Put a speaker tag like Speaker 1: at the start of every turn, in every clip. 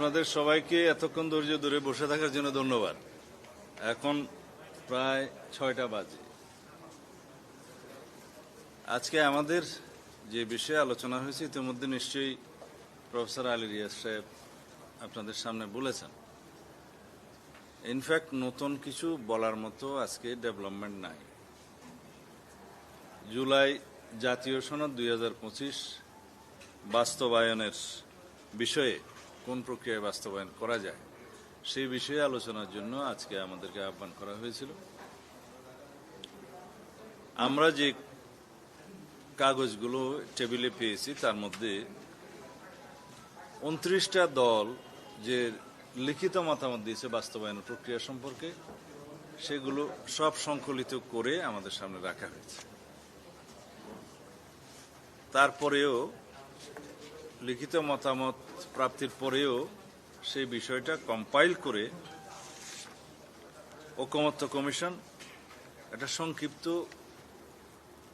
Speaker 1: আপনাদের সবাইকে এতক্ষণ ধৈর্য ধরে বসে থাকার জন্য ধন্যবাদ। এখন প্রায় ছয়টা বাজে। আজকে আমাদের যে বিষয়ে আলোচনা হয়েছে, ইতিমধ্যে নিশ্চয়ই প্রফেসর আলী রিয়াজ সাহেব আপনাদের সামনে বলেছেন। ইনফ্যাক্ট নতুন কিছু বলার মতো আজকে ডেভেলপমেন্ট নাই। জুলাই জাতীয় সনদ দুই হাজার পঁচিশ বাস্তবায়নের বিষয়ে কোন প্রক্রিয়ায় বাস্তবায়ন করা যায়, সেই বিষয়ে আলোচনার জন্য আজকে আমাদেরকে আহ্বান করা হয়েছিল। আমরা যে কাগজগুলো টেবিলে পেয়েছি, তার মধ্যে উনত্রিশটা দল যে লিখিত মতামত দিয়েছে বাস্তবায়ন প্রক্রিয়া সম্পর্কে, সেগুলো সব সংকলিত করে আমাদের সামনে রাখা হয়েছে। তারপরেও লিখিত মতামত প্রাপ্তির পরেও সেই বিষয়টা কম্পাইল করে ঐকমত্য কমিশন একটা সংক্ষিপ্ত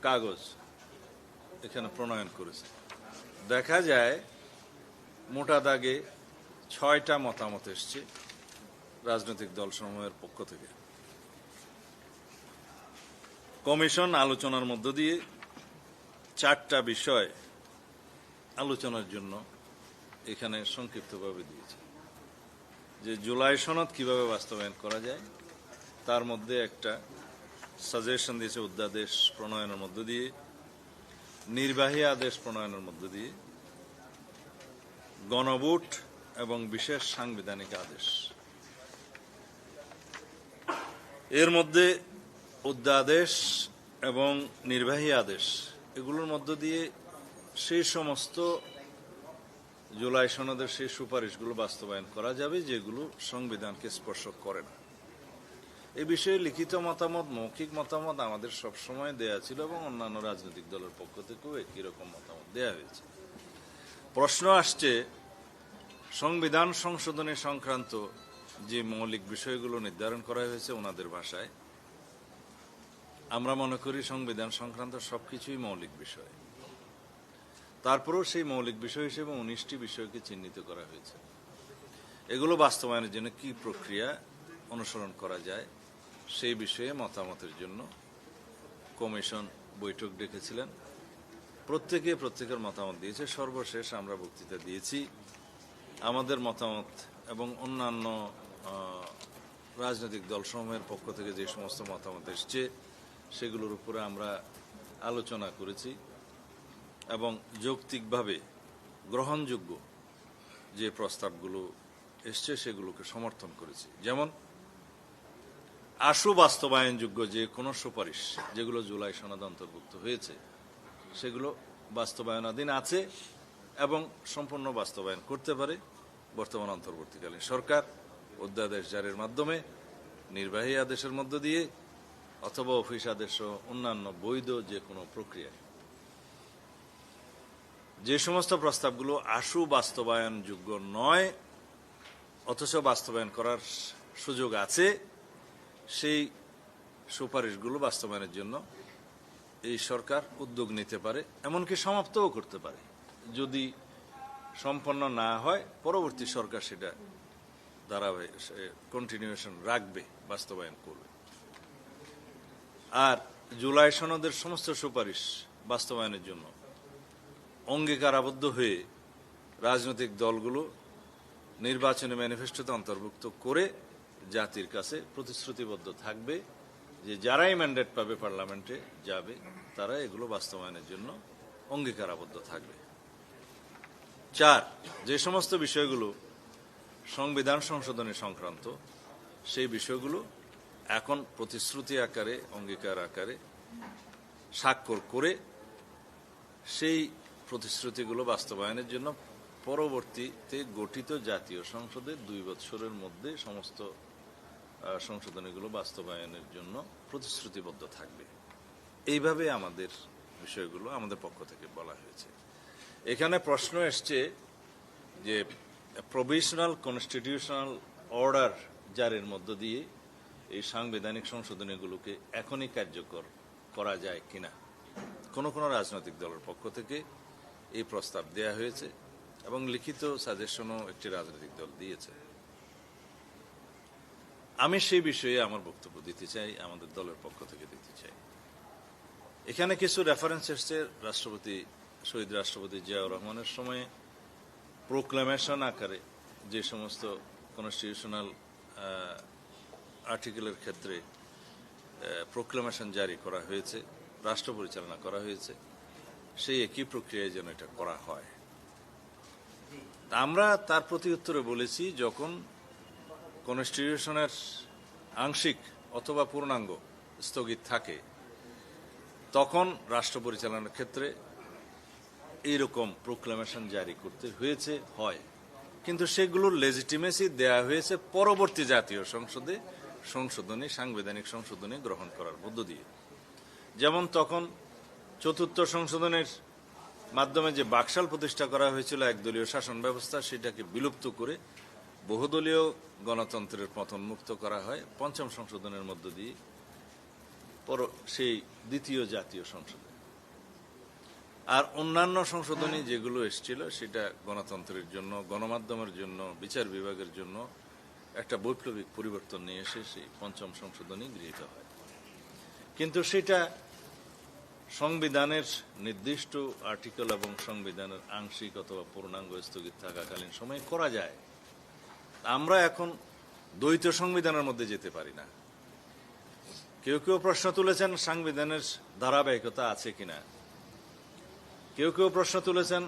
Speaker 1: কাগজ এখানে প্রণয়ন করেছে। দেখা যায় মোটা দাগে ছয়টা মতামত এসছে রাজনৈতিক দলসমূহের পক্ষ থেকে। কমিশন আলোচনার মধ্য দিয়ে চারটা বিষয় আলোচনার জন্য এখানে সংক্ষিপ্তভাবে দিয়েছে। যে জুলাই সনদ কীভাবে বাস্তবায়ন করা যায়, তার মধ্যে একটা সাজেশন দিয়েছে অধ্যাদেশ প্রণয়নের মধ্য দিয়ে, নির্বাহী আদেশ প্রণয়নের মধ্য দিয়ে, গণভোট এবং বিশেষ সাংবিধানিক আদেশ। এর মধ্যে অধ্যাদেশ এবং নির্বাহী আদেশ, এগুলোর মধ্য দিয়ে সেই সমস্ত জুলাই সনদের সেই সুপারিশগুলো বাস্তবায়ন করা যাবে যেগুলো সংবিধানকে স্পর্শ করে না। এই বিষয়ে লিখিত মতামত, মৌখিক মতামত আমাদের সবসময় দেয়া ছিল এবং অন্যান্য রাজনৈতিক দলের পক্ষ থেকেও একই রকম মতামত দেয়া হয়েছে। প্রশ্ন আসছে, সংবিধান সংশোধনী সংক্রান্ত যে মৌলিক বিষয়গুলো নির্ধারণ করা হয়েছে ওনাদের ভাষায়, আমরা মনে করি সংবিধান সংক্রান্ত সবকিছুই মৌলিক বিষয়। তারপরেও সেই মৌলিক বিষয় হিসেবে উনিশটি বিষয়কে চিহ্নিত করা হয়েছে। এগুলো বাস্তবায়নের জন্য কি প্রক্রিয়া অনুসরণ করা যায়, সেই বিষয়ে মতামতের জন্য কমিশন বৈঠক ডেকেছিলেন। প্রত্যেকে প্রত্যেকের মতামত দিয়েছে। সর্বশেষ আমরা বক্তৃতা দিয়েছি, আমাদের মতামত এবং অন্যান্য রাজনৈতিক দলসমূহের পক্ষ থেকে যে সমস্ত মতামত এসছে, সেগুলোর উপরে আমরা আলোচনা করেছি। এবং যৌক্তিকভাবে গ্রহণযোগ্য যে প্রস্তাবগুলো এসছে, সেগুলোকে সমর্থন করেছি। যেমন, আশু বাস্তবায়নযোগ্য যে কোনো সুপারিশ যেগুলো জুলাই সনদ অন্তর্ভুক্ত হয়েছে, সেগুলো বাস্তবায়নাধীন আছে এবং সম্পূর্ণ বাস্তবায়ন করতে পারে বর্তমান অন্তর্বর্তীকালীন সরকার, অধ্যাদেশ জারির মাধ্যমে, নির্বাহী আদেশের মধ্য দিয়ে, অথবা অফিস আদেশ অন্যান্য বৈধ যে কোনো প্রক্রিয়ায়। যে সমস্ত প্রস্তাবগুলো আশু বাস্তবায়নযোগ্য নয়, অথচ বাস্তবায়ন করার সুযোগ আছে, সেই সুপারিশগুলো বাস্তবায়নের জন্য এই সরকার উদ্যোগ নিতে পারে, এমনকি সমাপ্তও করতে পারে। যদি সম্পন্ন না হয়, পরবর্তী সরকার সেটা ধারাবাহিক কন্টিনিউশন রাখবে, বাস্তবায়ন করবে। আর জুলাই সনদের সমস্ত সুপারিশ বাস্তবায়নের জন্য অঙ্গীকার আবদ্ধ হয়ে রাজনৈতিক দলগুলো নির্বাচনী ম্যানিফেস্টোতে অন্তর্ভুক্ত করে জাতির কাছে প্রতিশ্রুতিবদ্ধ থাকবে যে যারাই ম্যান্ডেট পাবে পার্লামেন্টে যাবে, তারা এগুলো বাস্তবায়নের জন্য অঙ্গীকার আবদ্ধ থাকবে। চার, যে সমস্ত বিষয়গুলো সংবিধান সংশোধনী সংক্রান্ত, সেই বিষয়গুলো এখন প্রতিশ্রুতি আকারে, অঙ্গীকার আকারে স্বাক্ষর করে সেই প্রতিশ্রুতিগুলো বাস্তবায়নের জন্য পরবর্তীতে গঠিত জাতীয় সংসদে দুই বছরের মধ্যে সমস্ত সংশোধনীগুলো বাস্তবায়নের জন্য প্রতিশ্রুতিবদ্ধ থাকবে। এইভাবে আমাদের বিষয়গুলো আমাদের পক্ষ থেকে বলা হয়েছে। এখানে প্রশ্ন এসছে যে প্রভিশনাল কনস্টিটিউশনাল অর্ডার জারির মধ্য দিয়ে এই সাংবিধানিক সংশোধনীগুলোকে এখনই কার্যকর করা যায় কিনা? কোনো কোনো রাজনৈতিক দলের পক্ষ থেকে এই প্রস্তাব দেয়া হয়েছে এবং লিখিত সাজেশনও একটি রাজনৈতিক দল দিয়েছে। আমি সেই বিষয়ে আমার বক্তব্য দিতে চাই, আমাদের দলের পক্ষ থেকে দিতে চাই। এখানে কিছু রেফারেন্স এসছে রাষ্ট্রপতি, শহীদ রাষ্ট্রপতি জিয়াউর রহমানের সময়ে। প্রোক্লামেশন আকারে যে সমস্ত কনস্টিটিউশনাল আর্টিকেলের ক্ষেত্রে প্রোক্লামেশন জারি করা হয়েছে, রাষ্ট্র পরিচালনা করা হয়েছে। সেই একই প্রক্রিয়ায় যেন এটা করা হয়। আমরা তার প্রতি উত্তরে বলেছি, যখন কনস্টিটিউশনের আংশিক অথবা পূর্ণাঙ্গ স্থগিত থাকে, তখন রাষ্ট্র পরিচালনার ক্ষেত্রে এইরকম প্রোক্লামেশন জারি করতে হয়েছে, হয়। কিন্তু সেগুলোর লেজিটিমেসি দেয়া হয়েছে পরবর্তী জাতীয় সংসদে, সংশোধনী, সাংবিধানিক সংশোধনী গ্রহণ করার মধ্য দিয়ে। যেমন তখন চতুর্থ সংশোধনের মাধ্যমে যে বাকশাল প্রতিষ্ঠা করা হয়েছিল একদলীয় শাসন ব্যবস্থা, সেটাকে বিলুপ্ত করে বহুদলীয় গণতন্ত্রের পতন মুক্ত করা হয়। পঞ্চম সংশোধনের মধ্য দিয়ে পর সেই দ্বিতীয় জাতীয় সংসদে আর অন্যান্য সংশোধনী যেগুলো এসেছিল, সেটা গণতন্ত্রের জন্য, গণমাধ্যমের জন্য, বিচার বিভাগের জন্য একটা বৈপ্লবিক পরিবর্তন নিয়ে এসে সেই পঞ্চম সংশোধনী গৃহীত হয়। কিন্তু সেটা সংবিধানের নির্দিষ্ট আর্টিকেল এবং সংবিধানের আংশিক অথবা পূর্ণাঙ্গ স্থগিত থাকাকালীন সময়ে করা যায়। আমরা এখন দ্বৈত সংবিধানের মধ্যে যেতে পারি না। কেউ কেউ প্রশ্ন তুলেছেন, সাংবিধানের ধারাবাহিকতা আছে কিনা? কেউ কেউ প্রশ্ন তুলেছেন,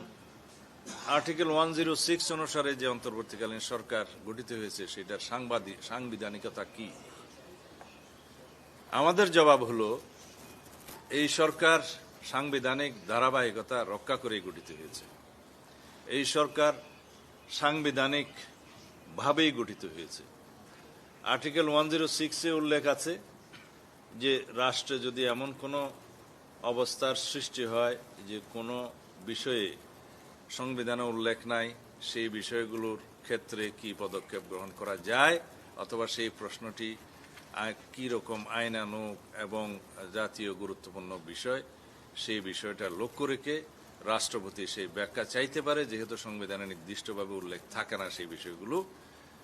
Speaker 1: আর্টিকেল ওয়ান জিরো সিক্স অনুসারে যে অন্তর্বর্তীকালীন সরকার গঠিত হয়েছে, সেটার সাংবাদিক সাংবিধানিকতা কি? আমাদের জবাব হলো এই সরকার সাংবিধানিক ধারাবাহিকতা রক্ষা করেই গঠিত হয়েছে। এই সরকার সাংবিধানিক ভাবেই গঠিত হয়েছে। আর্টিকেল ওয়ান জিরো সিক্সে উল্লেখ আছে যে, রাষ্ট্রে যদি এমন কোনো অবস্থার সৃষ্টি হয় যে কোনো বিষয়ে সংবিধানে উল্লেখ নাই, সেই বিষয়গুলোর ক্ষেত্রে কি পদক্ষেপ গ্রহণ করা যায়? অথবা সেই প্রশ্নটি কি রকম আইনানুগ এবং জাতীয় গুরুত্বপূর্ণ বিষয়, সেই বিষয়টা লক্ষ্য রেখে রাষ্ট্রপতি সেই ব্যাখ্যা চাইতে পারে, যেহেতু সংবিধানে নির্দিষ্টভাবে উল্লেখ থাকে না সেই বিষয়গুলো,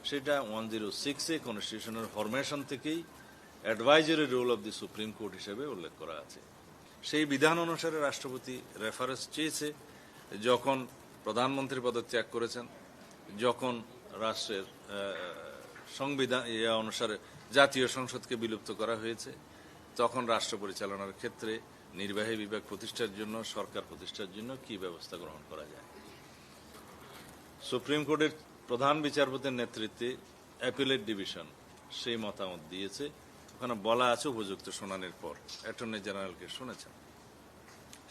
Speaker 1: সেটা ওয়ান জিরো সিক্সে কনস্টিটিউশনের ফরমেশন থেকেই advisory role of the supreme court হিসেবে উল্লেখ করা আছে। সেই বিধান অনুসারে রাষ্ট্রপতি রেফারেন্স চেয়েছে, যখন প্রধানমন্ত্রী পদত্যাগ করেছেন, যখন রাষ্ট্রের সংবিধান ইয়ে অনুসারে জাতীয় সংসদকে বিলুপ্ত করা হয়েছে। তখন রাষ্ট্র পরিচালনার ক্ষেত্রে নির্বাহী বিভাগ প্রতিষ্ঠার জন্য, সরকার প্রতিষ্ঠার জন্য কি ব্যবস্থা গ্রহণ করা যায়? সুপ্রিম কোর্টের প্রধান বিচারপতির নেতৃত্বে অ্যাপিলেট ডিভিশন সেই মতামত দিয়েছে। ওখানে বলা আছে উপযুক্ত শুনানির পর। অ্যাটর্নি জেনারেলকে শুনেছেন।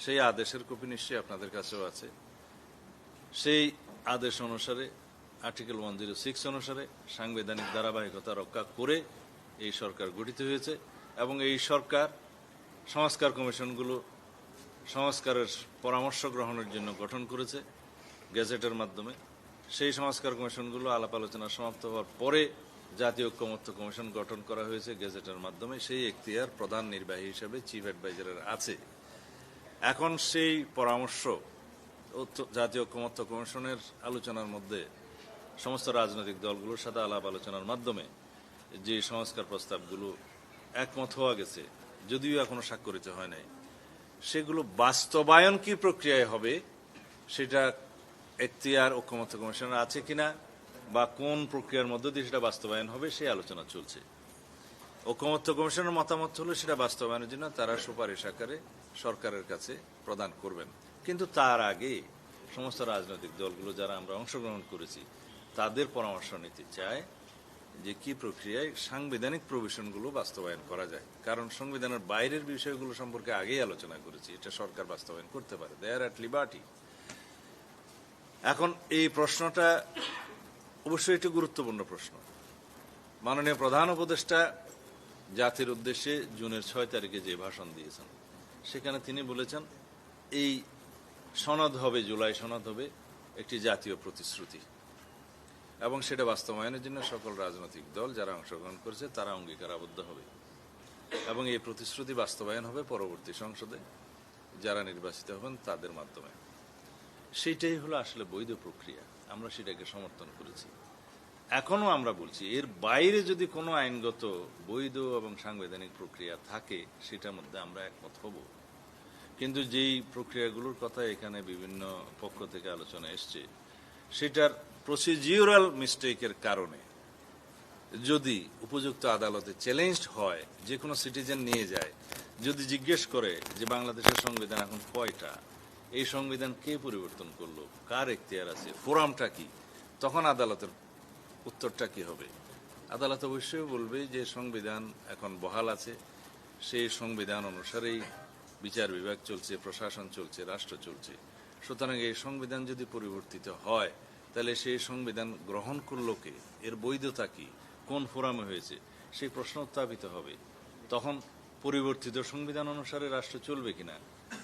Speaker 1: সেই আদেশের কপি নিশ্চয়ই আপনাদের কাছেও আছে। সেই আদেশ অনুসারে, আর্টিকেল ওয়ান জিরো সিক্স অনুসারে সাংবিধানিক ধারাবাহিকতা রক্ষা করে এই সরকার গঠিত হয়েছে এবং এই সরকার সংস্কার কমিশনগুলো সংস্কারের পরামর্শ গ্রহণের জন্য গঠন করেছে গেজেটের মাধ্যমে। সেই সংস্কার কমিশনগুলো আলাপ আলোচনা সমাপ্ত হওয়ার পরে জাতীয় ঐক্যমত্য কমিশন গঠন করা হয়েছে গেজেটের মাধ্যমে। সেই এখতিয়ার প্রধান নির্বাহী হিসেবে চিফ অ্যাডভাইজারের আছে। এখন সেই পরামর্শ জাতীয় ঐক্যমত্য কমিশনের আলোচনার মধ্যে সমস্ত রাজনৈতিক দলগুলোর সাথে আলাপ আলোচনার মাধ্যমে যে সংস্কার প্রস্তাবগুলো একমত হওয়া গেছে, যদিও এখনও স্বাক্ষরিত হয় নাই, সেগুলো বাস্তবায়ন কি প্রক্রিয়ায় হবে সেটা এখতিয়ার ঐক্যমত্য কমিশনের আছে কিনা বা কোন প্রক্রিয়ার মধ্য দিয়ে সেটা বাস্তবায়ন হবে সেই আলোচনা চলছে। ঐক্যমত্য কমিশনের মতামত হলো সেটা বাস্তবায়নের জন্য তারা সুপারিশ আকারে সরকারের কাছে প্রদান করবেন। কিন্তু তার আগে সমস্ত রাজনৈতিক দলগুলো যারা আমরা অংশগ্রহণ করেছি, তাদের পরামর্শ নিতে চায় যে কি প্রক্রিয়ায় সাংবিধানিক প্রভিশনগুলো বাস্তবায়ন করা যায়। কারণ সংবিধানের বাইরের বিষয়গুলো সম্পর্কে আগেই আলোচনা করেছি, এটা সরকার বাস্তবায়ন করতে পারে। দেয়ার অ্যাট লিবার্টি এখন এই প্রশ্নটা অবশ্যই একটি গুরুত্বপূর্ণ প্রশ্ন। মাননীয় প্রধান উপদেষ্টা জাতির উদ্দেশ্যে জুনের ছয় তারিখে যে ভাষণ দিয়েছেন, সেখানে তিনি বলেছেন, এই সনদ হবে, জুলাই সনদ হবে, একটি জাতীয় প্রতিশ্রুতি। এবং সেটা বাস্তবায়নের জন্য সকল রাজনৈতিক দল যারা অংশগ্রহণ করেছে, তারা অঙ্গীকার আবদ্ধ হবে। এবং এই প্রতিশ্রুতি বাস্তবায়ন হবে পরবর্তী সংসদে। যারা নির্বাচিত হবেন, তাদের মাধ্যমে। সেটাই হলো আসলে বৈধ প্রক্রিয়া। আমরা সেটাকে সমর্থন করেছি। এখনও আমরা বলছি, এর বাইরে যদি কোনো আইনগত বৈধ এবং সাংবিধানিক প্রক্রিয়া থাকে, সেটার মধ্যে আমরা একমত হব। কিন্তু যেই প্রক্রিয়াগুলোর কথা এখানে বিভিন্ন পক্ষ থেকে আলোচনা এসছে, সেটার প্রসিজিউরাল মিস্টেকের কারণে যদি উপযুক্ত আদালতে চ্যালেঞ্জড হয় যে কোনো সিটিজেন নিয়ে যায়, যদি জিজ্ঞেস করে যে বাংলাদেশের সংবিধান এখন কয়টা, এই সংবিধান কে পরিবর্তন করল, কার এখতিয়ার আছে, ফোরামটা কি, তখন আদালতের উত্তরটা কি হবে? আদালত অবশ্যই বলবে যে সংবিধান এখন বহাল আছে, সেই সংবিধান অনুসারেই বিচার বিভাগ চলছে, প্রশাসন চলছে, রাষ্ট্র চলছে। সুতরাং এই সংবিধান যদি পরিবর্তিত হয় তাহলে সেই সংবিধান গ্রহণ করল কে? এর বৈধতা কি? কোন ফোরামে হয়েছে? সেই প্রশ্ন উত্থাপিত হবে। তখন পরিবর্তিত সংবিধান অনুসারে রাষ্ট্র চলবে কিনা?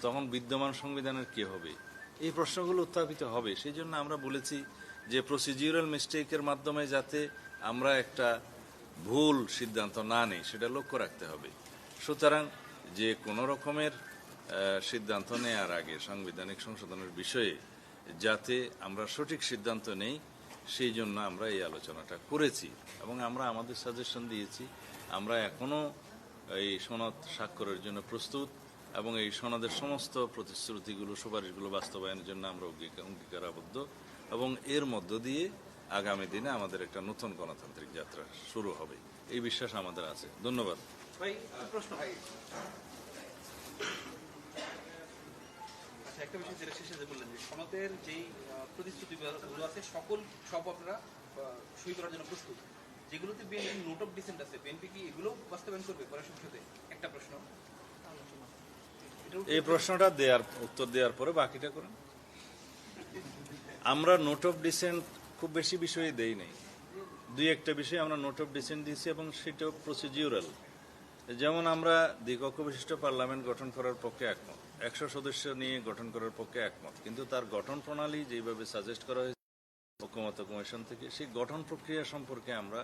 Speaker 1: তখন বিদ্যমান সংবিধানের কি হবে? এই প্রশ্নগুলো উত্থাপিত হবে। সেই জন্য আমরা বলেছি যে প্রসিজিউরাল মিস্টেকের মাধ্যমে যাতে আমরা একটা ভুল সিদ্ধান্ত না নেই, সেটা লক্ষ্য রাখতে হবে। সুতরাং যে কোনো রকমের সিদ্ধান্ত নেওয়ার আগে সাংবিধানিক সংশোধনের বিষয়ে যাতে আমরা সঠিক সিদ্ধান্ত নেই, সেই জন্য আমরা এই আলোচনাটা করেছি এবং আমরা আমাদের সাজেশন দিয়েছি। আমরা এখনও এই সনদ স্বাক্ষরের জন্য প্রস্তুত এবং এই সনদের সমস্ত প্রতিশ্রুতিগুলো, সুপারিশগুলো বাস্তবায়নের জন্য আমরা অঙ্গীকার অঙ্গীকারাবদ্ধ এবং এর মধ্য দিয়ে আগামী দিনে আমাদের একটা নতুন গণতান্ত্রিক যাত্রা শুরু হবে। এই বিশ্বাস আমাদের আছে। ধন্যবাদ।
Speaker 2: ভাই প্রশ্ন। ভাই আচ্ছা একটা বিষয় যেটা শেষে যে বললেন যে সনদের যেই প্রতিশ্রুতিগুলো আছে, সকল, সব আপনারা সই করার জন্য প্রস্তুত। যেগুলোতে বিএনপি নোট অফ ডিসেন্ট আছে বিএনপি কি এগুলো বাস্তবায়ন করবে পরে সংসদে? একটা প্রশ্ন।
Speaker 1: এই প্রশ্নটা দেওয়ার উত্তর দেওয়ার পরে বাকিটা করেন। আমরা নোট অফ ডিসেন্ট খুব বেশি বিষয়ে দেই নাই। দুই একটা বিষয়ে আমরা নোট অফ ডিসেন্ট দিয়েছি এবং সেটাও প্রসিডিউরাল যেমন আমরা দ্বিকক্ষ বিশিষ্ট পার্লামেন্ট গঠন করার পক্ষে একমত। একশো সদস্য নিয়ে গঠন করার পক্ষে একমত। কিন্তু তার গঠন প্রণালী যেভাবে সাজেস্ট করা হয়েছে ঐক্যমত কমিশন থেকে, সেই গঠন প্রক্রিয়া সম্পর্কে আমরা